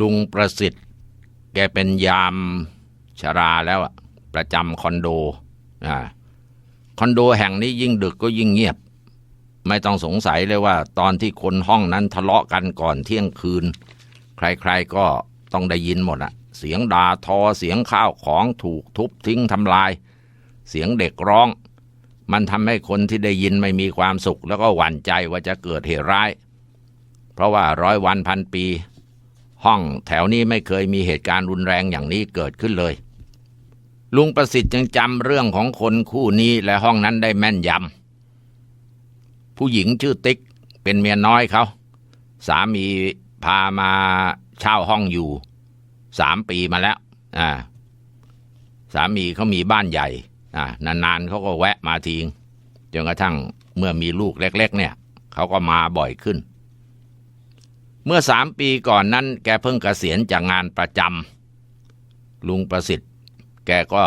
ลุงประสิทธิ์ แกเป็นยามชราแล้วอะประจำคอนโดอ่าคอนโดแห่งนี้ยิ่งดึกก็ยิ่งเงียบ ไม่ต้องสงสัยเลยว่า ตอนที่คนห้องนั้นทะเลาะกันก่อนเที่ยงคืน ใครๆก็ต้องได้ยินหมดอะเสียงด่าทอเสียงข้าวของถูกทุบทิ้งทำลาย เสียงเด็กร้อง มันทำให้คนที่ได้ยินไม่มีความสุข แล้วก็หวั่นใจว่าจะเกิดเหตุร้าย เพราะว่าร้อยวันพันปี ห้องแถวนี้ไม่เคยมีเหตุการณ์รุนแรงอย่างนี้เกิดขึ้นเลย ลุงประสิทธิ์ยังจำเรื่องของคนคู่นี้และห้องนั้นได้แม่นยำผู้หญิงชื่อติ๊กเป็นเมียน้อยเขาสามีพามาเช่าห้องอยู่สามปีมาแล้วอ่าสามีเขามีบ้านใหญ่อ่านานๆเขาก็แวะมาทีจนกระทั่งเมื่อมีลูกเล็ก ๆ เนี่ยเขาก็มาบ่อยขึ้น เมื่อสามปีก่อนนั้น แกเพิ่งเกษียณจากงานประจำลุงประสิทธิ์ แกก็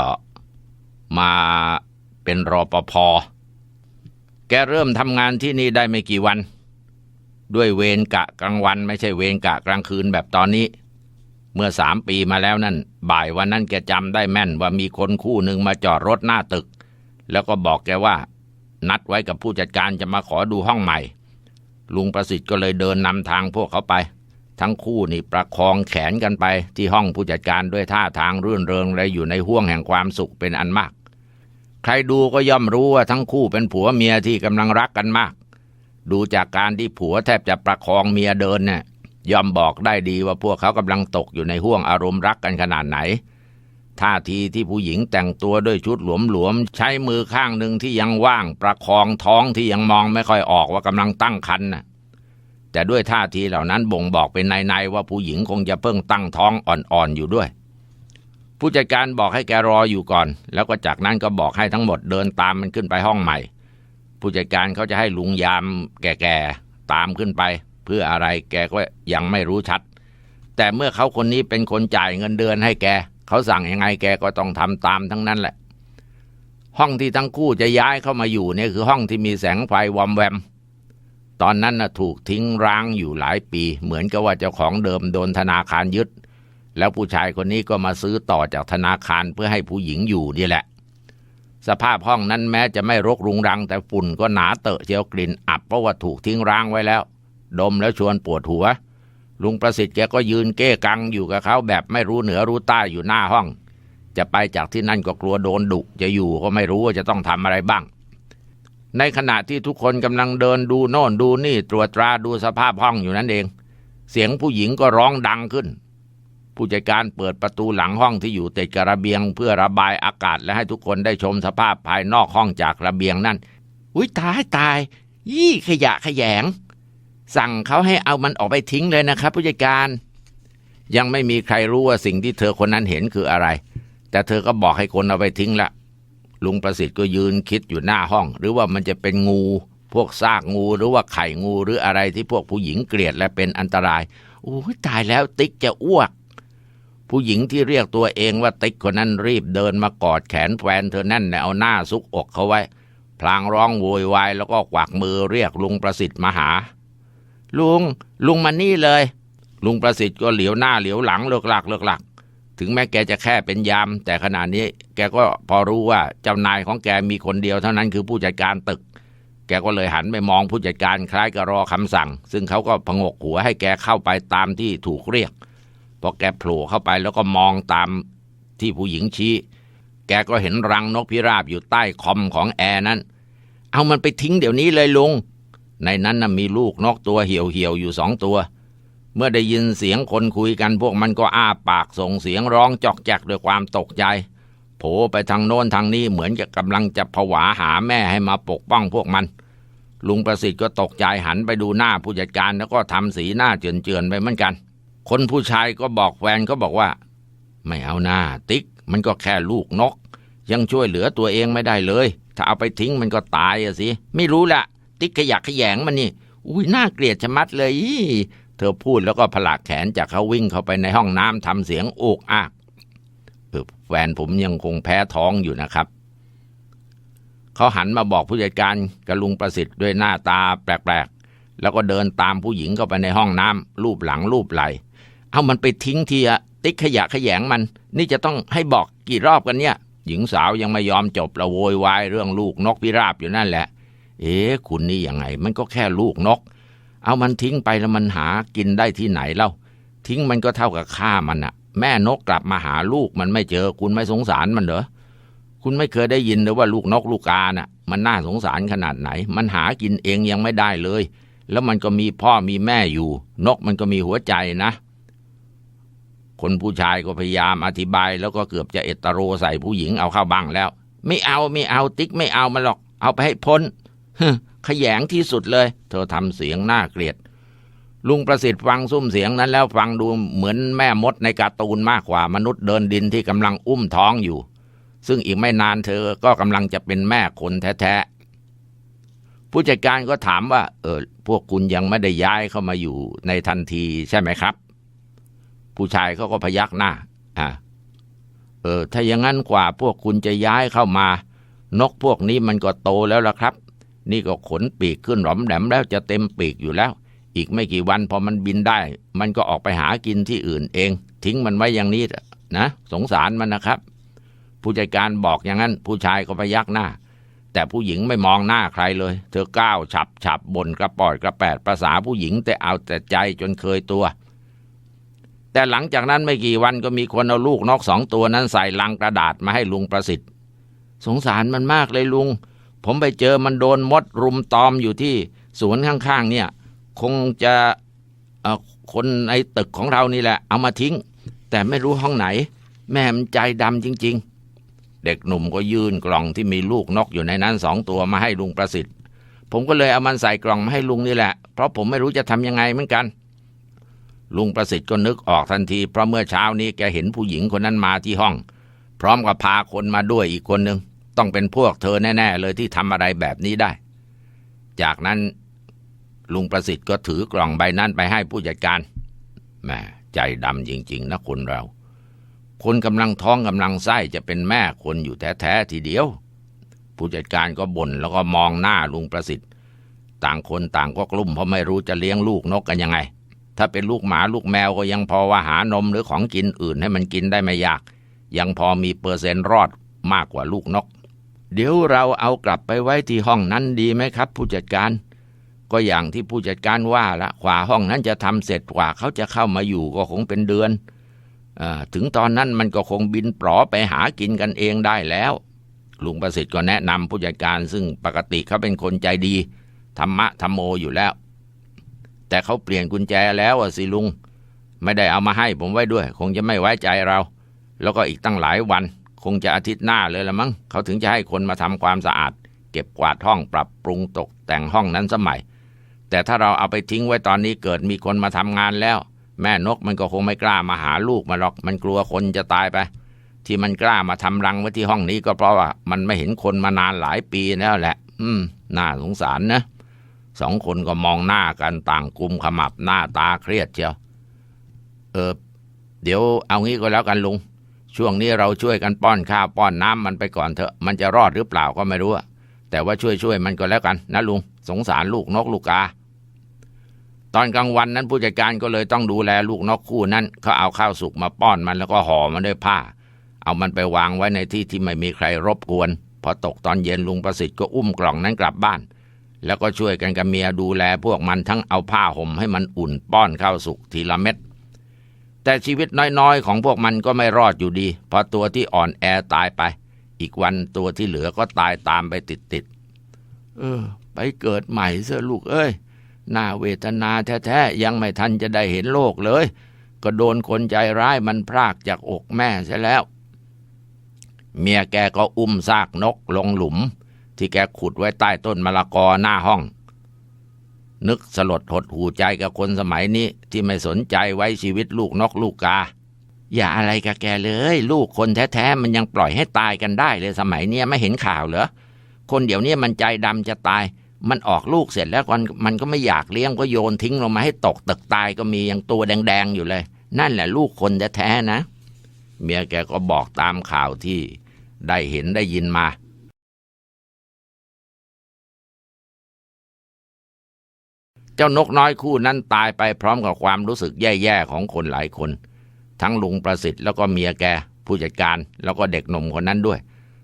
มาเป็นรอปภแกเริ่มทำงานที่นี่ได้ไม่กี่วัน ด้วยเวรกะกลางวัน ไม่ใช่เวรกะกลางคืนแบบตอนนี้ เมื่อสามปีมาแล้วนั่น บ่ายวันนั้นแกจำได้แม่นว่ามีคนคู่หนึ่งมาจอดรถหน้าตึก แล้วก็บอกแกว่า นัดไว้กับผู้จัดการจะมาขอดูห้องใหม่ ลุงประสิทธิ์ก็เลยเดินนำทางพวกเขาไป ทั้งคู่นี่ประคองแขนกันไปที่ห้องผู้จัดการด้วยท่าทางรื่นเริงและอยู่ในห่วงแห่งความสุขเป็นอันมาก ใครดูก็ย่อมรู้ว่าทั้งคู่เป็นผัวเมียที่กำลังรักกันมาก ดูจากการที่ผัวแทบจะประคองเมียเดินเนี่ยย่อมบอกได้ดีว่าพวกเขากำลังตกอยู่ในห่วงอารมณ์รักกันขนาดไหน ท่าทีที่ผู้หญิงแต่งตัวด้วยชุดหลวมๆใช้มือข้างหนึ่งที่ยังว่างประคองท้องที่ยังมองไม่ค่อยออกว่ากำลังตั้งครรภ์น่ะแต่ด้วยท่าทีเหล่านั้นบ่งบอกเป็นในๆว่าผู้หญิงคงจะเพิ่งตั้งท้องอ่อนๆอยู่ด้วย ผู้จัดการบอกให้แกรออยู่ก่อน แล้วก็จากนั้นก็บอกให้ทั้งหมดเดินตามมันขึ้นไปห้องใหม่ ผู้จัดการเขาจะให้ลุงยามแก่ๆตามขึ้นไป เพื่ออะไรแกก็ยังไม่รู้ชัด แต่เมื่อเขาคนนี้เป็นคนจ่ายเงินเดือนให้แก เขาสั่งยังไงแกก็ต้องทำตามทั้งนั้นแหละ ห้องที่ทั้งคู่จะย้ายเข้ามาอยู่เนี่ยคือห้องที่มีแสงไฟวอมแวม ตอนนั้นนะถูกทิ้งร้างอยู่หลายปี เหมือนกับว่าเจ้าของเดิมโดนธนาคารยึด แล้วผู้ชายคนนี้ก็มาซื้อต่อจากธนาคารเพื่อให้ผู้หญิงอยู่นี่แหละ สภาพห้องนั้นแม้จะไม่รกรุงรัง แต่ฝุ่นก็หนาเตอะเจียวกลิ่นอับเพราะว่าถูกทิ้งร้างไว้แล้ว ดมแล้วชวนปวดหัว ลุงประสิทธิ์แกก็ยืนเก้กังอยู่กับเขาแบบไม่รู้เหนือรู้ใต้อยู่หน้าห้อง จะไปจากที่นั่นก็กลัวโดนดุจะอยู่ก็ไม่รู้ว่าจะต้องทำอะไรบ้าง ในขณะที่ทุกคนกำลังเดินดูโน่นดูนี่ตรวจตราดูสภาพห้องอยู่นั่นเอง เสียงผู้หญิงก็ร้องดังขึ้น ผู้จัดการเปิดประตูหลังห้องที่อยู่ติดกับระเบียง เพื่อระบายอากาศและให้ทุกคนได้ชมสภาพภายนอกห้องจากระเบียงนั่นอุ้ยตายตาย ยี่ขยะขยง สั่งเขาให้เอามันออกไปทิ้งเลยนะครับผู้จัดการ ยังไม่มีใครรู้ว่าสิ่งที่เธอคนนั้นเห็นคืออะไร แต่เธอก็บอกให้คนเอาไปทิ้งละลุงประสิทธิ์ก็ยืนคิดอยู่หน้าห้อง หรือว่ามันจะเป็นงู พวกซากงูหรือว่าไข่งูหรืออะไรที่พวกผู้หญิงเกลียดและเป็นอันตรายโอ้ตายแล้วติ๊กจะอ้วก ผู้หญิงที่เรียกตัวเองว่าติ๊กคนนั้นรีบเดินมากอดแขนแฟนเธอแน่นเอาหน้าซุกอกเขาไว้ พลางร้องโวยวายแล้วก็กวักมือเรียกลุงประสิทธิ์มาหา ลุง ลุงมานี่เลย ลุงประสิทธิ์ก็เหลียวหน้าเหลียวหลังเลิกหลักเลิกหลัก ถึงแม้แกจะแค่เป็นยาม แต่ขณะนี้แกก็พอรู้ว่าเจ้านายของแกมีคนเดียวเท่านั้นคือผู้จัดการตึก แกก็เลยหันไปมองผู้จัดการคล้ายกับรอคำสั่ง ซึ่งเขาก็พงกหัวให้แกเข้าไปตามที่ถูกเรียกพอแกโผล่เข้าไปแล้วก็มองตามที่ผู้หญิงชี้ แกก็เห็นรังนกพิราบอยู่ใต้คอมของแอร์นั้น เอามันไปทิ้งเดี๋ยวนี้เลยลุง ในนั้นน่ะมีลูกนกตัวเหี่ยวๆอยู่สองตัว เมื่อได้ยินเสียงคนคุยกันพวกมันก็อ้าปากส่งเสียงร้องจอกแจกด้วยความตกใจโผไปทางโน้นทางนี้เหมือนจะกำลังจะผวาหาแม่ให้มาปกป้องพวกมัน ลุงประสิทธิ์ก็ตกใจหันไปดูหน้าผู้จัดการแล้วก็ทำสีหน้าเจือนๆไปเหมือนกัน คนผู้ชายก็บอกแฟนก็บอกว่า ไม่เอาหน้าติ๊ก มันก็แค่ลูกนก ยังช่วยเหลือตัวเองไม่ได้เลย ถ้าเอาไปทิ้งมันก็ตายอะสิ ไม่รู้แหละ ติ๊กขยักขยงมันนี่ อุ้ยน่าเกลียดชะมัดเลยอีเธอพูดแล้วก็ผลักแขนจากเขาวิ่งเข้าไปในห้องน้ำทำเสียงโอกอากแฟนผมยังคงแพ้ท้องอยู่นะครับ เขาหันมาบอกผู้จัดการกับลุงประสิทธิ์ด้วยหน้าตาแปลกๆ แล้วก็เดินตามผู้หญิงเข้าไปในห้องน้ำรูปหลังรูปไหลเอามันไปทิ้งทีอะติ๊กขยะขยงมัน นี่จะต้องให้บอกกี่รอบกันเนี่ย หญิงสาวยังไม่ยอมจบละโวยวายเรื่องลูกนกพิราบอยู่นั่นแหละ เอ๊คุณนี่ยังไง มันก็แค่ลูกนก เอามันทิ้งไปแล้วมันหากินได้ที่ไหนเล่า ทิ้งมันก็เท่ากับฆ่ามันอะแม่นกกลับมาหาลูกมันไม่เจอ คุณไม่สงสารมันเหรอคุณไม่เคยได้ยินเลยว่าลูกนกลูกกาน่ะ มันน่าสงสารขนาดไหน มันหากินเองยังไม่ได้เลย แล้วมันก็มีพ่อมีแม่อยู่ นกมันก็มีหัวใจนะ คนผู้ชายก็พยายามอธิบาย แล้วก็เกือบจะเอตโรใส่ผู้หญิงเอาเข้าบ้างแล้ว ไม่เอาไม่เอาติ๊กไม่เอามันหรอก เอาไปให้พ้น ขยงที่สุดเลย เธอทำเสียงน่าเกลียด ลุงประสิทธิ์ฟังซุ้มเสียงนั้นแล้วฟังดูเหมือนแม่มดในการ์ตูนมากกว่ามนุษย์เดินดินที่กำลังอุ้มท้องอยู่ ซึ่งอีกไม่นานเธอก็กำลังจะเป็นแม่คนแท้ๆผู้จัดการก็ถามว่า เออพวกคุณยังไม่ได้ย้ายเข้ามาอยู่ในทันทีใช่ไหมครับ ผู้ชายเขาก็พยักหน้า อ่าเออถ้าอย่างนั้นกว่าพวกคุณจะย้ายเข้ามานกพวกนี้มันก็โตแล้วล่ะครับ นี่ก็ขนปีกขึ้นหลอมแหลมแล้วจะเต็มปีกอยู่แล้ว อีกไม่กี่วันพอมันบินได้ มันก็ออกไปหากินที่อื่นเอง ทิ้งมันไว้อย่างนี้นะ สงสารมันนะครับ ผู้จัดการบอกอย่างนั้น ผู้ชายก็พยักหน้า แต่ผู้หญิงไม่มองหน้าใครเลย เธอก้าวฉับฉับบนกระปอดกระแปดภาษาผู้หญิงแต่เอาแต่ใจจนเคยตัว แต่หลังจากนั้นไม่กี่วันก็มีคนเอาลูกนกสองตัวนั้นใส่ลังกระดาษมาให้ลุงประสิทธิ์ สงสารมันมากเลยลุง ผมไปเจอมันโดนมดรุมตอมอยู่ที่สวนข้างๆเนี่ย คงจะคนในตึกของเรานี่แหละ เอามาทิ้ง แต่ไม่รู้ห้องไหน แม่มันใจดำจริง ๆ เด็กหนุ่มก็ยื่นกล่องที่มีลูกนกอยู่ในนั้นสองตัวมาให้ลุงประสิทธิ์ ผมก็เลยเอามันใส่กล่องมาให้ลุงนี่แหละ เพราะผมไม่รู้จะทำยังไงเหมือนกัน ลุงประสิทธิ์ก็นึกออกทันที เพราะเมื่อเช้านี้แกเห็นผู้หญิงคนนั้นมาที่ห้อง พร้อมกับพาคนมาด้วยอีกคนหนึ่ง ต้องเป็นพวกเธอแน่ ๆ เลยที่ทำอะไรแบบนี้ได้ จากนั้นลุงประสิทธิ์ก็ถือกล่องใบนั้นไปให้ผู้จัดการแม่ใจดำจริง ๆ นะคนเรา คนกำลังท้องกำลังไส้จะเป็นแม่คนอยู่แท้ๆทีเดียว ผู้จัดการก็บ่นแล้วก็มองหน้าลุงประสิทธิ์ ต่างคนต่างก็กลุ้มเพราะไม่รู้จะเลี้ยงลูกนกกันยังไง ถ้าเป็นลูกหมาลูกแมวก็ยังพอว่าหานมหรือของกินอื่นให้มันกินได้ไม่ยาก ยังพอมีเปอร์เซ็นต์รอดมากกว่าลูกนก เดี๋ยวเราเอากลับไปไว้ที่ห้องนั้นดีไหมครับ ผู้จัดการ ก็อย่างที่ผู้จัดการว่าละกว่าห้องนั้นจะทำเสร็จกว่าเขาจะเข้ามาอยู่ก็คงเป็นเดือนอาถึงตอนนั้นมันก็คงบินปลอไปหากินกันเองได้แล้ว ลุงประสิทธิ์ก็แนะนำผู้จัดการซึ่งปกติเขาเป็นคนใจดีธรรมะธรรมโมอยู่แล้ว แต่เขาเปลี่ยนกุญแจแล้วอะสิลุง ไม่ได้เอามาให้ผมไว้ด้วย คงจะไม่ไว้ใจเรา แล้วก็อีกตั้งหลายวัน คงจะอาทิตย์หน้าเลยละมั้งเขาถึงจะให้คนมาทำความสะอาด เก็บกวาดห้องปรับปรุงตกแต่งห้องนั้นสมัย แต่ถ้าเราเอาไปทิ้งไว้ตอนนี้เกิดมีคนมาทำงานแล้ว แม่นกมันก็คงไม่กล้ามาหาลูกมาหรอก มันกลัวคนจะตายไป ที่มันกล้ามาทำรังไว้ที่ห้องนี้ก็เพราะว่า มันไม่เห็นคนมานานหลายปีแล้วแหละ อืม น่าสงสารนะสองคนก็มองหน้ากันต่างกุมขมับหน้าตาเครียดเชียว เออเดี๋ยวเอางี้ก็แล้วกันลุง ช่วงนี้เราช่วยกันป้อนข้าวป้อนน้ำมันไปก่อนเถอะ มันจะรอดหรือเปล่าก็ไม่รู้แต่ว่าช่วยช่วยมันก็แล้วกันนะลุง สงสารลูกนกลูกกา ตอนกลางวันนั้นผู้จัดการก็เลยต้องดูแลลูกนกคู่นั้นเขาเอาข้าวสุกมาป้อนมันแล้วก็ห่อมันด้วยผ้า เอามันไปวางไว้ในที่ที่ไม่มีใครรบกวน พอตกตอนเย็นลุงประสิทธิ์ก็อุ้มกล่องนั้นกลับบ้าน แล้วก็ช่วยกันกับเมียดูแลพวกมันทั้งเอาผ้าห่มให้มันอุ่นป้อนข้าวสุกทีละเม็ด แต่ชีวิตน้อยๆ ของพวกมันก็ไม่รอดอยู่ดีเพราะตัวที่อ่อนแอตายไป อีกวันตัวที่เหลือก็ตายตามไปติดๆ เออ ไปเกิดใหม่เสียลูกเอ้ย หน่าเวทนาแท้ๆ ยังไม่ทันจะได้เห็นโลกเลย ก็โดนคนใจร้ายมันพรากจากอกแม่เสียแล้ว เมียแกก็อุ้มซากนกลงหลุม ที่แกขุดไว้ใต้ต้นมะละกอหน้าห้อง นึกสลดหดหูใจกับคนสมัยนี้ ที่ไม่สนใจไว้ชีวิตลูกนกลูกกา อย่าอะไรกับแกเลย ลูกคนแท้ๆ มันยังปล่อยให้ตายกันได้เลยสมัยเนี้ยไม่เห็นข่าวเหรอ คนเดี๋ยวนี้มันใจดำจะตาย มันออกลูกเสร็จแล้วมันมันก็ไม่อยากเลี้ยงก็โยนทิ้งลงมาให้ตกตึกตายก็มียังตัวแดงๆอยู่เลย นั่นแหละลูกคนแท้ๆนะ เมียแกก็บอกตามข่าวที่ได้เห็นได้ยินมา เจ้านกน้อยคู่นั้นตายไปพร้อมกับความรู้สึกแย่ๆของคนหลายคน ทั้งลุงประสิทธิ์แล้วก็เมียแก ผู้จัดการแล้วก็เด็กหนุ่มคนนั้นด้วย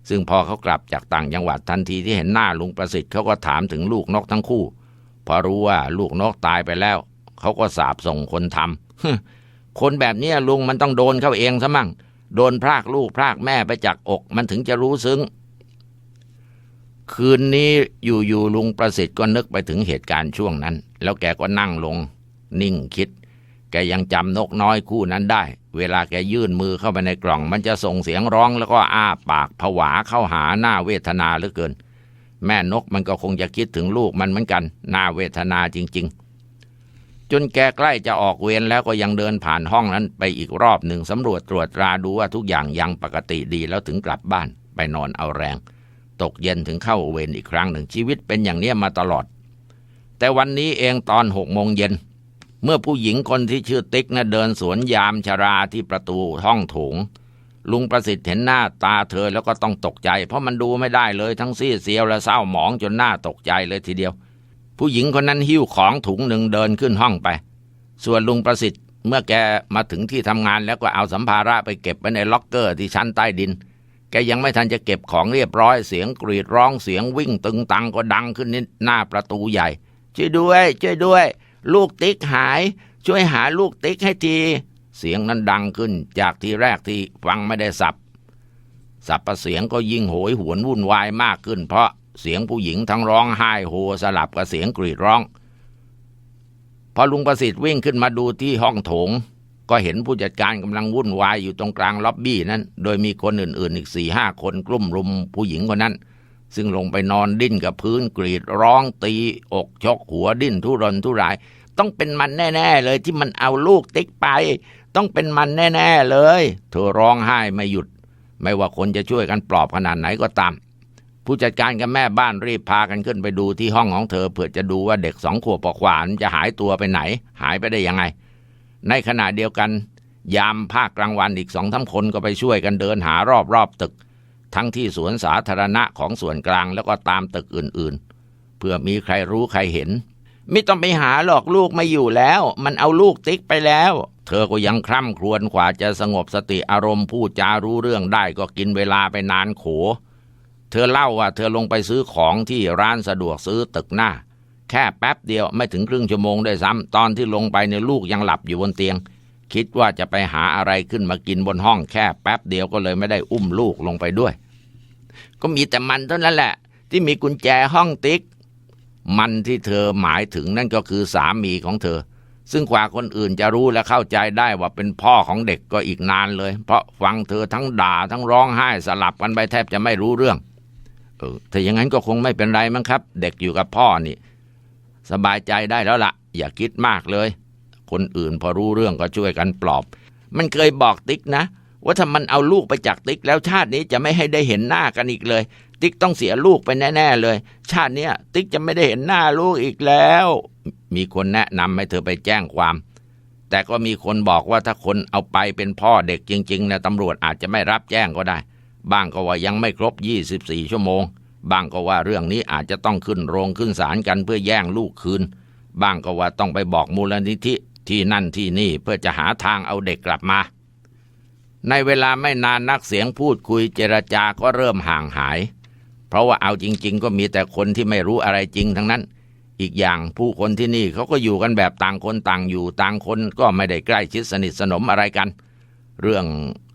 ซึ่งพอเขากลับจากต่างจังหวัดทันทีที่เห็นหน้าลุงประสิทธิ์เขาก็ถามถึงลูกนกทั้งคู่ พอรู้ว่าลูกนกตายไปแล้ว เขาก็สาบส่งคนทำคนแบบนี้ลุงมันต้องโดนเขาเองซะมั่ง โดนพรากลูกพรากแม่ไปจากอกมันถึงจะรู้ซึ้ง คืนนี้อยู่ๆลุงประสิทธิ์ก็นึกไปถึงเหตุการณ์ช่วงนั้น แล้วแกก็นั่งลง นิ่งคิด แกยังจำนกน้อยคู่นั้นได้ เวลาแกยื่นมือเข้าไปในกล่อง มันจะส่งเสียงร้องแล้วก็อ้าปากผวาเข้าหาหน้าเวทนาเหลือเกิน แม่นกมันก็คงจะคิดถึงลูกมันเหมือนกันหน่าเวทนาจริง ๆ จนแกใกล้จะออกเวรแล้วก็ยังเดินผ่านห้องนั้นไปอีกรอบหนึ่งสำรวจตรวจตราดูว่าทุกอย่างยังปกติดีแล้วถึงกลับบ้านไปนอนเอาแรง ตกเย็นถึงเข้าเวรอีกครั้งหนึ่งชีวิตเป็นอย่างนี้มาตลอด แต่วันนี้เองตอนหกโมงเย็น เมื่อผู้หญิงคนที่ชื่อติ๊กนะเดินสวนยามชราที่ประตูห้องโถง ลุงประสิทธิ์เห็นหน้าตาเธอแล้วก็ต้องตกใจ เพราะมันดูไม่ได้เลยทั้งซี่เสียวและเศร้าหมองจนหน้าตกใจเลยทีเดียว ผู้หญิงคนนั้นหิ้วของถุงหนึ่งเดินขึ้นห้องไป ส่วนลุงประสิทธิ์เมื่อแกมาถึงที่ทำงานแล้วก็เอาสัมภาระไปเก็บไว้ในล็อกเกอร์ที่ชั้นใต้ดิน แกยังไม่ทันจะเก็บของเรียบร้อยเสียงกรีดร้องเสียงวิ่งตึงตังก็ดังขึ้นนิดหน้าประตูใหญ่ ช่วยด้วย ช่วยด้วย ลูกติ๊กหาย ช่วยหาลูกติ๊กให้ที เสียงนั้นดังขึ้นจากทีแรกที่ฟังไม่ได้สับสับประเสียงก็ยิ่งโหยหวนวุ่นวายมากขึ้น เพราะเสียงผู้หญิงทั้งร้องไห้โฮสลับกับเสียงกรีดร้อง พอลุงประสิทธิ์วิ่งขึ้นมาดูที่ห้องโถง ก็เห็นผู้จัดการกำลังวุ่นวายอยู่ตรงกลางล็อบบี้นั้น โดยมีคนอื่นๆ อีกสี่ห้าคนกลุ่มรุมผู้หญิงคนนั้น ซึ่งลงไปนอนดิ้นกับพื้นกรีดร้องตี อกชกหัวดิ้นทุรนทุราย ต้องเป็นมันแน่ ๆ เลยที่มันเอาลูกติ๊กไป ต้องเป็นมันแน่ ๆ เลย เธอร้องไห้ไม่หยุด ไม่ว่าคนจะช่วยกันปลอบขนาดไหนก็ตาม ผู้จัดการกับแม่บ้านรีบพากันขึ้นไปดูที่ห้องของเธอเพื่อจะดูว่าเด็กสองขวบกว่าๆจะหายตัวไปไหน หายไปได้ยังไง ในขณะเดียวกัน ยามภาคกลางวันอีกสองทั้งคนก็ไปช่วยกันเดินหารอบๆตึก ทั้งที่สวนสาธารณะของส่วนกลางแล้วก็ตามตึกอื่นๆ เพื่อมีใครรู้ใครเห็น ไม่ต้องไปหาหรอกลูกไม่อยู่แล้ว มันเอาลูกติ๊กไปแล้ว เธอก็ยังคร่ำครวญกว่าจะสงบสติอารมณ์พูดจารู้เรื่องได้ก็กินเวลาไปนานโข เธอเล่าว่าเธอลงไปซื้อของที่ร้านสะดวกซื้อตึกหน้า แค่แป๊บเดียวไม่ถึงครึ่งชั่วโมงได้ซ้ำตอนที่ลงไปในลูกยังหลับอยู่บนเตียง คิดว่าจะไปหาอะไรขึ้นมากินบนห้องแค่แป๊บเดียวก็เลยไม่ได้อุ้มลูกลงไปด้วย ก็มีแต่มันเท่านั้นแหละ ที่มีกุญแจห้องติ๊ก มันที่เธอหมายถึงนั่นก็คือสามีของเธอ ซึ่งกว่าคนอื่นจะรู้และเข้าใจได้ว่าเป็นพ่อของเด็กก็อีกนานเลย เพราะฟังเธอทั้งด่าทั้งร้องไห้สลับกันไปแทบจะไม่รู้เรื่อง เออถ้าอย่างนั้นก็คงไม่เป็นไรมั้งครับ เด็กอยู่กับพ่อนี่ สบายใจได้แล้วละ่ะ อย่าคิดมากเลย คนอื่นพอรู้เรื่องก็ช่วยกันปลอบ มันเคยบอกติ๊กนะ ว่าถ้ามันเอาลูกไปจากติ๊กแล้วชาตินี้จะไม่ให้ได้เห็นหน้ากันอีกเลย ติ๊กต้องเสียลูกไปแน่ๆเลย ชาติเนี้ยติ๊กจะไม่ได้เห็นหน้าลูกอีกแล้ว มีคนแนะนำให้เธอไปแจ้งความ แต่ก็มีคนบอกว่าถ้าคนเอาไปเป็นพ่อเด็กจริงๆนะตำรวจอาจจะไม่รับแจ้งก็ได้ บ้างก็ว่ายังไม่ครบ 24 ชั่วโมงบ้างก็ว่าเรื่องนี้อาจจะต้องขึ้นโรงขึ้นศาลกันเพื่อแย่งลูกคืน บ้างก็ว่าต้องไปบอกมูลนิธิ ที่นั่นที่นี่เพื่อจะหาทางเอาเด็กกลับมา ในเวลาไม่นานนักเสียงพูดคุยเจรจาก็เริ่มห่างหาย เพราะว่าเอาจริง ๆ ก็มีแต่คนที่ไม่รู้อะไรจริงทั้งนั้น อีกอย่างผู้คนที่นี่เขาก็อยู่กันแบบต่างคนต่างอยู่ต่างคนก็ไม่ได้ใกล้ชิดสนิทสนมอะไรกัน เรื่อง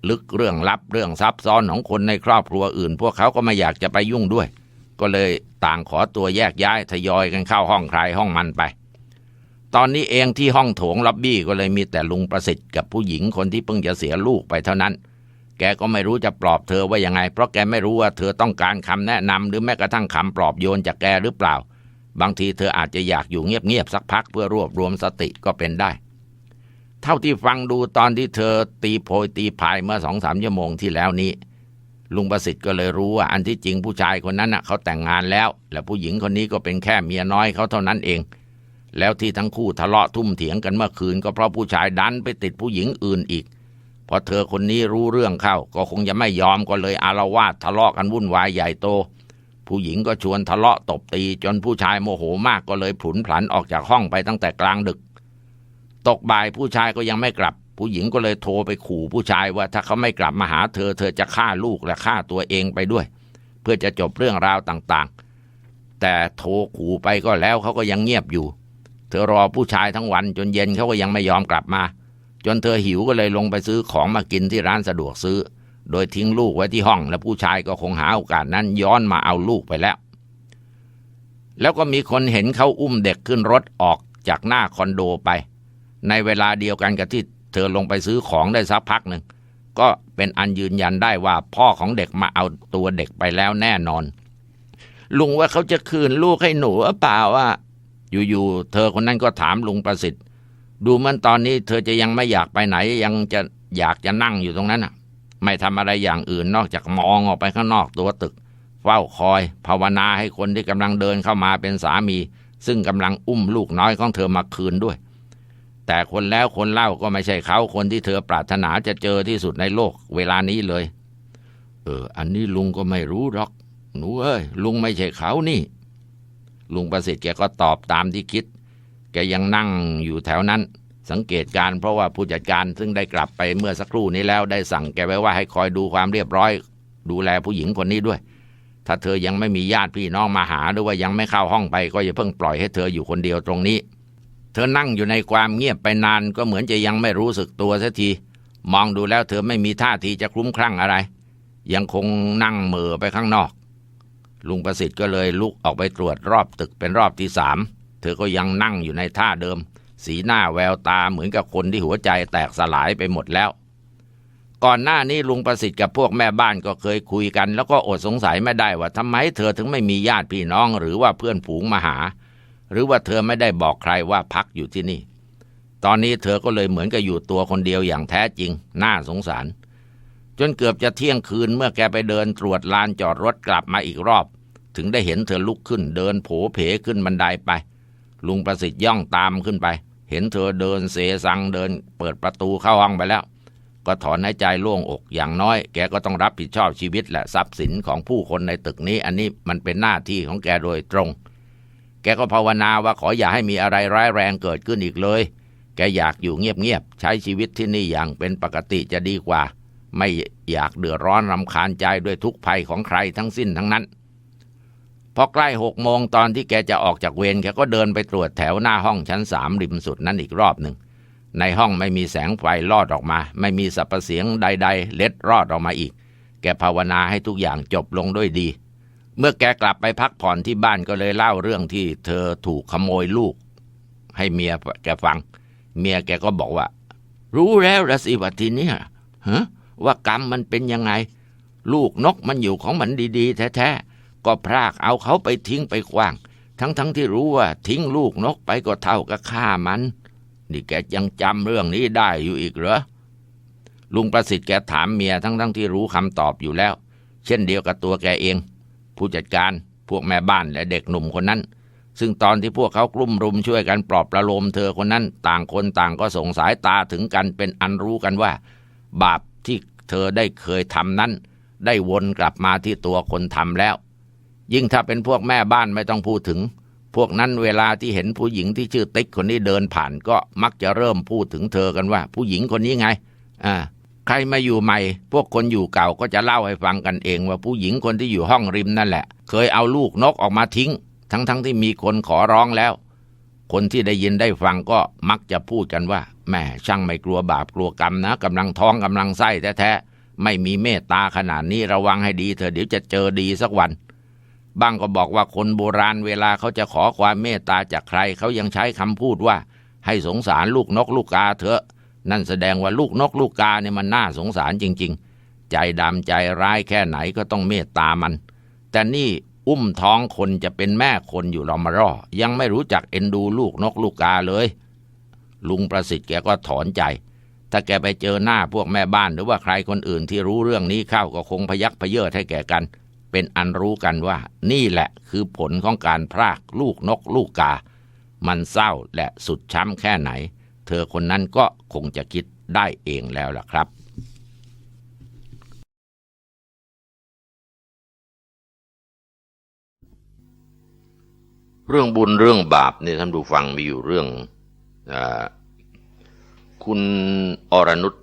ลึกเรื่องลับเรื่องซับซ้อนของคนในครอบครัวอื่น พวกเขาก็ไม่อยากจะไปยุ่งด้วย ก็เลยต่างขอตัวแยกย้ายทยอยกันเข้าห้องใครห้องมันไป ตอนนี้เองที่ห้องโถงล็อบบี้ก็เลยมีแต่ลุงประสิทธิ์กับผู้หญิงคนที่เพิ่งจะเสียลูกไปเท่านั้น แกก็ไม่รู้จะปลอบเธอว่ายังไง เพราะแกไม่รู้ว่าเธอต้องการคำแนะนำหรือแม้กระทั่งคำปลอบโยนจากแกหรือเปล่า บางทีเธออาจจะอยากอยู่เงียบๆสักพักเพื่อรวบรวมสติก็เป็นได้ เท่าที่ฟังดูตอนที่เธอตีโพยตีพายเมื่อสองสามชั่วโมงที่แล้วนี้ ลุงประสิทธิ์ก็เลยรู้ว่าอันที่จริงผู้ชายคนนั้นน่ะเขาแต่งงานแล้ว และผู้หญิงคนนี้ก็เป็นแค่เมียน้อยเขาเท่านั้นเอง แล้วที่ทั้งคู่ทะเลาะทุ่มเถียงกันเมื่อคืนก็เพราะผู้ชายดันไปติดผู้หญิงอื่นอีก พอเธอคนนี้รู้เรื่องเข้า ก็คงจะไม่ยอมก็เลยอารวาสทะเลาะกันวุ่นวายใหญ่โต ผู้หญิงก็ชวนทะเลาะตบตี จนผู้ชายโมโหมากก็เลยผุนผันออกจากห้องไปตั้งแต่กลางดึก ตกบ่ายผู้ชายก็ยังไม่กลับ ผู้หญิงก็เลยโทรไปขู่ผู้ชายว่าถ้าเขาไม่กลับมาหาเธอเธอจะฆ่าลูกและฆ่าตัวเองไปด้วย เพื่อจะจบเรื่องราวต่างๆ แต่โทรขู่ไปก็แล้วเขาก็ยังเงียบอยู่ เธอรอผู้ชายทั้งวันจนเย็นเขาก็ยังไม่ยอมกลับมา จนเธอหิวก็เลยลงไปซื้อของมากินที่ร้านสะดวกซื้อ โดยทิ้งลูกไว้ที่ห้อง และผู้ชายก็คงหาโอกาสนั้นย้อนมาเอาลูกไปแล้ว แล้วก็มีคนเห็นเขาอุ้มเด็กขึ้นรถออกจากหน้าคอนโดไป ในเวลาเดียวกันกับที่เธอลงไปซื้อของได้สักพักหนึ่งก็เป็นอันยืนยันได้ว่าพ่อของเด็กมาเอาตัวเด็กไปแล้วแน่นอน ลุงว่าเขาจะคืนลูกให้หนูหรือเปล่าว่า อยู่ๆเธอคนนั้นก็ถามลุงประสิทธิ์ ดูเหมันตอนนี้เธอจะยังไม่อยากไปไหน ยังจะอยากจะนั่งอยู่ตรงนั้นน่ะ ไม่ทำอะไรอย่างอื่นนอกจากมองออกไปข้างนอกตัวตึก เฝ้าคอย ภาวนาให้คนที่กำลังเดินเข้ามาเป็นสามี ซึ่งกำลังอุ้มลูกน้อยของเธอมาคืนด้วย แต่คนแล้วคนเล่าก็ไม่ใช่เขาคนที่เธอปรารถนาจะเจอที่สุดในโลกเวลานี้เลย เออ อันนี้ลุงก็ไม่รู้หรอกหนูเอ้ยลุงไม่ใช่เขานี่ ลุงประสิทธิ์แกก็ตอบตามที่คิด แกยังนั่งอยู่แถวนั้น สังเกตการเพราะว่าผู้จัดการซึ่งได้กลับไปเมื่อสักครู่นี้แล้วได้สั่งแกไว้ว่าให้คอยดูความเรียบร้อย ดูแลผู้หญิงคนนี้ด้วย ถ้าเธอยังไม่มีญาติพี่น้องมาหาหรือว่ายังไม่เข้าห้องไป ก็อย่าเพิ่งปล่อยให้เธออยู่คนเดียวตรงนี้ เธอนั่งอยู่ในความเงียบไปนานก็เหมือนจะยังไม่รู้สึกตัวสักทีมองดูแล้วเธอไม่มีท่าทีจะคลุ้มคลั่งอะไร ยังคงนั่งเหม่อไปข้างนอก ลุงประสิทธิ์ก็เลยลุกออกไปตรวจรอบตึกเป็นรอบที่สามเธอก็ยังนั่งอยู่ในท่าเดิม สีหน้าแววตาเหมือนกับคนที่หัวใจแตกสลายไปหมดแล้ว ก่อนหน้านี้ลุงประสิทธิ์กับพวกแม่บ้านก็เคยคุยกัน แล้วก็อดสงสัยไม่ได้ว่าทำไมเธอถึงไม่มีญาติพี่น้องหรือว่าเพื่อนฝูงมาหา หรือว่าเธอไม่ได้บอกใครว่าพักอยู่ที่นี่ ตอนนี้เธอก็เลยเหมือนกับอยู่ตัวคนเดียวอย่างแท้จริง น่าสงสาร จนเกือบจะเที่ยงคืนเมื่อแกไปเดินตรวจลานจอดรถกลับมาอีกรอบ ถึงได้เห็นเธอลุกขึ้นเดินโผเผขึ้นบันไดไป ลุงประสิทธิ์ย่องตามขึ้นไป เห็นเธอเดินเสสังเดิน เปิดประตูเข้าห้องไปแล้ว ก็ถอนหายใจโล่งอกอย่างน้อย แกก็ต้องรับผิดชอบชีวิตและทรัพย์สินของผู้คนในตึกนี้ อันนี้มันเป็นหน้าที่ของแกโดยตรง แกก็ภาวนาว่าขออย่าให้มีอะไรร้ายแรงเกิดขึ้นอีกเลย แกอยากอยู่เงียบๆใช้ชีวิตที่นี่อย่างเป็นปกติจะดีกว่า ไม่อยากเดือดร้อนรำคาญใจด้วยทุกภัยของใครทั้งสิ้นทั้งนั้น พอใกล้หกโมงตอนที่แกจะออกจากเวรแกก็เดินไปตรวจแถวหน้าห้องชั้นสามริมสุดนั้นอีกรอบหนึ่ง ในห้องไม่มีแสงไฟลอดออกมา ไม่มีสรรพเสียงใด ๆ เล็ดรอดออกมาอีก แกภาวนาให้ทุกอย่างจบลงด้วยดี เมื่อแกกลับไปพักผ่อนที่บ้านก็เลยเล่าเรื่องที่เธอถูกขโมยลูก ให้เมียแกฟัง เมียแกก็บอกว่า รู้แล้วละสิว่าทีเนี้ยฮะ ว่ากรรมมันเป็นยังไง ลูกนกมันอยู่ของมันดีๆ แท้ๆก็พรากเอาเขาไปทิ้งไปขว้าง ทั้งๆทที่รู้ว่าทิ้งลูกนกไปก็เท่ากับฆ่ามัน นี่แกยังจำเรื่องนี้ได้อยู่อีกเหรอลุงประสิทธิ์แกถามเมียทั้งๆทที่รู้คำตอบอยู่แล้ว เช่นเดียวกับตัวแกเอง ผู้จัดการพวกแม่บ้านและเด็กหนุ่มคนนั้น ซึ่งตอนที่พวกเขากลุ่มรุมช่วยกันปลอบประโลมเธอคนนั้น ต่างคนต่างก็ส่งสายตาถึงกันเป็นอันรู้กันว่า บาปที่ เธอได้เคยทำนั้น ได้วนกลับมาที่ตัวคนทำแล้ว ยิ่งถ้าเป็นพวกแม่บ้านไม่ต้องพูดถึง พวกนั้นเวลาที่เห็นผู้หญิงที่ชื่อติ๊กคนนี้เดินผ่าน ก็มักจะเริ่มพูดถึงเธอกันว่า ผู้หญิงคนนี้ไงอ่าใครมาอยู่ใหม่ พวกคนอยู่เก่าก็จะเล่าให้ฟังกันเอง ว่าผู้หญิงคนที่อยู่ห้องริมนั่นแหละ เคยเอาลูกนกออกมาทิ้ง ทั้งๆทที่มีคนขอร้องแล้ว คนที่ได้ยินได้ฟังก็มักจะพูดกันว่าแหม่ช่างไม่กลัวบาปกลัวกรรมนะกำลังท้องกำลังไส้แท้ๆไม่มีเมตตาขนาดนี้ระวังให้ดีเถอะเดี๋ยวจะเจอดีสักวันบ้างก็บอกว่าคนโบราณเวลาเขาจะขอความเมตตาจากใครเขายังใช้คำพูดว่า ให้สงสารลูกนกลูกกาเถอะ นั่นแสดงว่าลูกนกลูกกาเนี่ยมันน่าสงสารจริง ๆ ใจดำใจร้ายแค่ไหนก็ต้องเมตตามัน แต่นี่ อุ้มท้องคนจะเป็นแม่คนอยู่เรามารอยังไม่รู้จักเอ็นดูลูกนกลูกกาเลย ลุงประสิทธิ์แกก็ถอนใจ ถ้าแกไปเจอหน้าพวกแม่บ้านหรือว่าใครคนอื่นที่รู้เรื่องนี้เข้าก็คงพยักพเยิดให้แก่กัน เป็นอันรู้กันว่า นี่แหละคือผลของการพรากลูกนกลูกกา มันเศร้าและสุดช้ำแค่ไหน เธอคนนั้นก็คงจะคิดได้เองแล้วล่ะครับ เรื่องบุญเรื่องบาปเนี่ยท่านผู้ฟังมีอยู่เรื่องอคุณอรนุช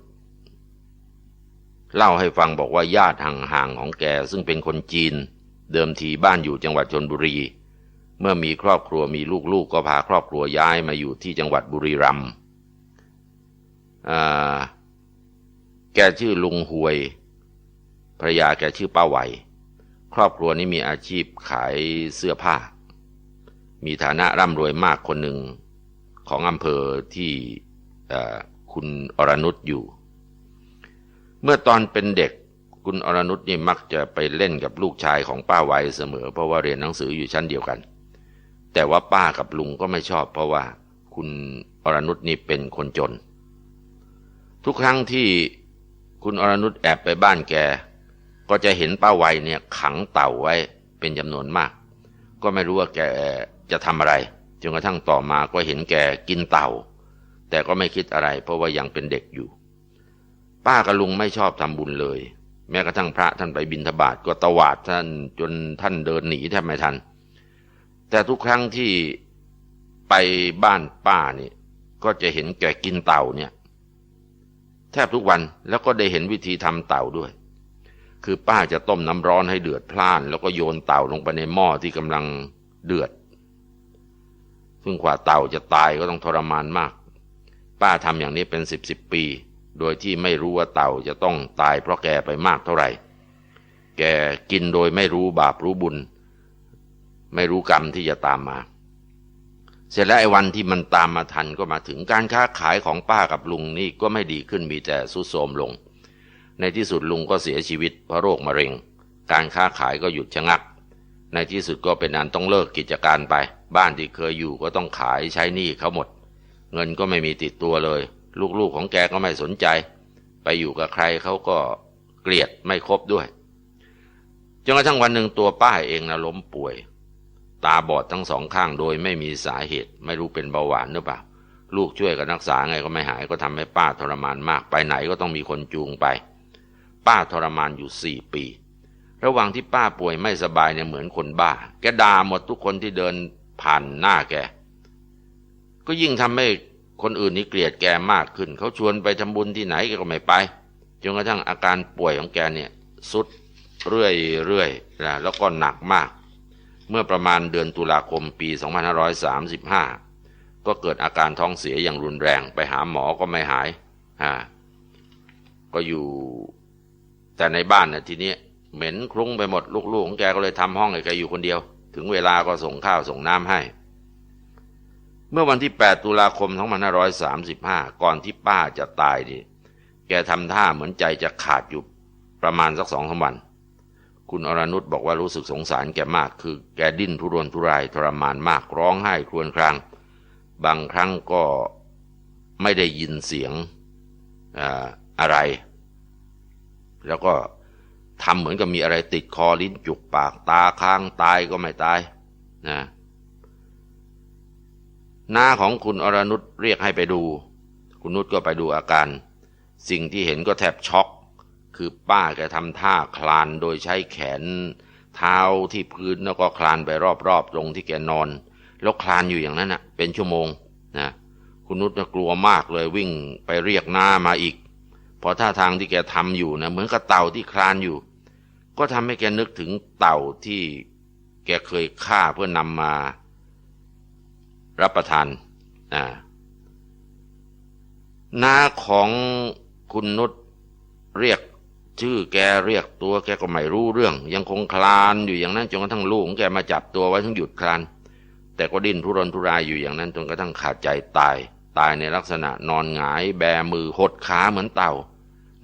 เล่าให้ฟังบอกว่าญาติห่างๆของแก ซึ่งเป็นคนจีน เดิมทีบ้านอยู่จังหวัดชนบุรี เมื่อมีครอบครัวมีลูกๆ ก็พาครอบครัวย้ายมาอยู่ที่จังหวัดบุรีรัมย์แกชื่อลุงหวยภรรยาแกชื่อป้าไหว ครอบครัวนี้มีอาชีพขายเสื้อผ้า มีฐานะร่ำรวยมากคนหนึ่งของอำเภอที่คุณอรนุชอยู่ เมื่อตอนเป็นเด็กคุณอรนุชนี่มักจะไปเล่นกับลูกชายของป้าไวเสมอ เพราะว่าเรียนหนังสืออยู่ชั้นเดียวกัน แต่ว่าป้ากับลุงก็ไม่ชอบ เพราะว่าคุณอรนุชนี่เป็นคนจน ทุกครั้งที่คุณอรนุชแอบไปบ้านแก ก็จะเห็นป้าไวเนี่ยขังเต่าไว้เป็นจำนวนมาก ก็ไม่รู้ว่าแก จะทำอะไรจนกระทั่งต่อมาก็เห็นแกกินเต่า แต่ก็ไม่คิดอะไร เพราะว่ายังเป็นเด็กอยู่ ป้ากับลุงไม่ชอบทำบุญเลย แม้กระทั่งพระท่านไปบิณฑบาตก็ตวาดท่านจนท่านเดินหนีแทบไม่ทัน แต่ทุกครั้งที่ไปบ้านป้านี่ก็จะเห็นแกกินเต่าเนี่ย แทบทุกวันแล้วก็ได้เห็นวิธีทำเต่าด้วย คือป้าจะต้มน้ำร้อนให้เดือดพล่าน แล้วก็โยนเต่าลงไปในหม้อที่กำลังเดือด ซึ่งกว่าเต่าจะตายก็ต้องทรมานมาก ป้าทำอย่างนี้เป็นสิบสิบปี โดยที่ไม่รู้ว่าเต่าจะต้องตายเพราะแกไปมากเท่าไหร่ แกกินโดยไม่รู้บาปรู้บุญ ไม่รู้กรรมที่จะตามมา เสร็จแล้วไอ้วันที่มันตามมาทันก็มาถึงการค้าขายของป้ากับลุงนี่ก็ไม่ดีขึ้นมีแต่สุดโทมลง ในที่สุดลุงก็เสียชีวิตเพราะโรคมะเร็ง การค้าขายก็หยุดชะงัก ในที่สุดก็เป็นอันต้องเลิกกิจการไป บ้านที่เคยอยู่ก็ต้องขายใช้หนี้เขาหมด เงินก็ไม่มีติดตัวเลย ลูกๆของแกก็ไม่สนใจ ไปอยู่กับใครเขาก็เกลียดไม่คบด้วยจนกระทั่งวันหนึ่งตัวป้าเองนะล้มป่วย ตาบอดทั้งสองข้างโดยไม่มีสาเหตุ ไม่รู้เป็นเบาหวานหรือเปล่า ลูกช่วยกันรักษาไงก็ไม่หายก็ทำให้ป้าทรมานมาก ไปไหนก็ต้องมีคนจูงไป ป้าทรมานอยู่สี่ปี ระหว่างที่ป้าป่วยไม่สบายเนี่ยเหมือนคนบ้า แกด่าหมดทุกคนที่เดิน ผ่านหน้าแก ก็ยิ่งทำให้คนอื่นนี่เกลียดแกมากขึ้น เขาชวนไปทำบุญที่ไหนแกก็ไม่ไป จนกระทั่งอาการป่วยของแกเนี่ยสุดเรื่อยๆแล้วก็หนักมาก เมื่อประมาณเดือนตุลาคมปี 2535 ก็เกิดอาการท้องเสียอย่างรุนแรงไปหาหมอก็ไม่หายฮะก็อยู่แต่ในบ้านน่ะทีนี้เหม็นคลุ้งไปหมดลูกๆของแกก็เลยทำห้องให้แกอยู่คนเดียว ถึงเวลาก็ส่งข้าวส่งน้ำให้ เมื่อวันที่ 8 ตุลาคม 2535 ก่อนที่ป้าจะตายดิแกทำท่าเหมือนใจจะขาดอยู่ประมาณสักสองสาวัน คุณอรนุชบอกว่ารู้สึกสงสารแกมาก คือแกดิ้นทุรนทุรายทรมานมากร้องไห้ครวญคราง บางครั้งก็ไม่ได้ยินเสียงอะไร แล้วก็ ทำเหมือนกับมีอะไรติดคอลิ้นจุกปากตาค้างตายก็ไม่ตายนะหน้าของคุณอรนุชเรียกให้ไปดู คุณนุชก็ไปดูอาการ สิ่งที่เห็นก็แทบช็อก คือป้าแกทำท่าคลานโดยใช้แขน เท้าที่พื้นแล้วก็คลานไปรอบๆตรงที่แกนอน แล้วคลานอยู่อย่างนั้นนะเป็นชั่วโมงนะคุณนุชกลัวมากเลยวิ่งไปเรียกหน้ามาอีกพอท่าทางที่แกทำอยู่นะเหมือนกับเต่าที่คลานอยู่ ก็ทำให้แกนึกถึงเต่าที่แกเคยฆ่าเพื่อนำมา รับประทานนะน้าของคุณนุชเรียกชื่อแกเรียกตัวแกก็ไม่รู้เรื่อง ยังคงคลานอยู่อย่างนั้นจนกระทั่งลูกของแกมาจับตัวไว้ทั้งหยุดคลาน แต่ก็ดิ้นทุรนทุรายอยู่อย่างนั้นจนกระทั่งขาดใจตาย ตายในลักษณะนอนหงาย แบมือหดขาเหมือนเต่า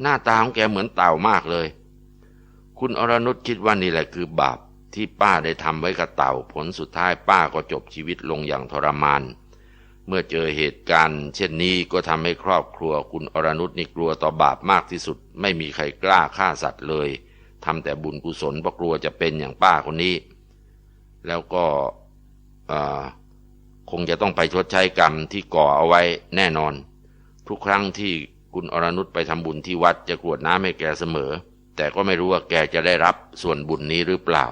หน้าตาของแกเหมือนเต่ามากเลย คุณอรนุชคิดว่านี่แหละคือบาปที่ป้าได้ทำไว้กับเต่าผลสุดท้ายป้าก็จบชีวิตลงอย่างทรมาน เมื่อเจอเหตุการณ์ เช่นนี้ก็ทำให้ครอบครัวคุณอรนุชนี่กลัวต่อบาปมากที่สุด ไม่มีใครกล้าฆ่าสัตว์เลยทำแต่บุญกุศลเพราะกลัวจะเป็นอย่างป้าคนนี้ แล้วก็คงจะต้องไปชดใช้กรรมที่ก่อเอาไว้แน่นอน ทุกครั้งที่คุณอรนุชไปทำบุญที่วัดจะกรวดน้ำให้แกเสมอ แต่ก็ไม่รู้ว่าแกจะได้รับส่วนบุญนี้หรือเปล่า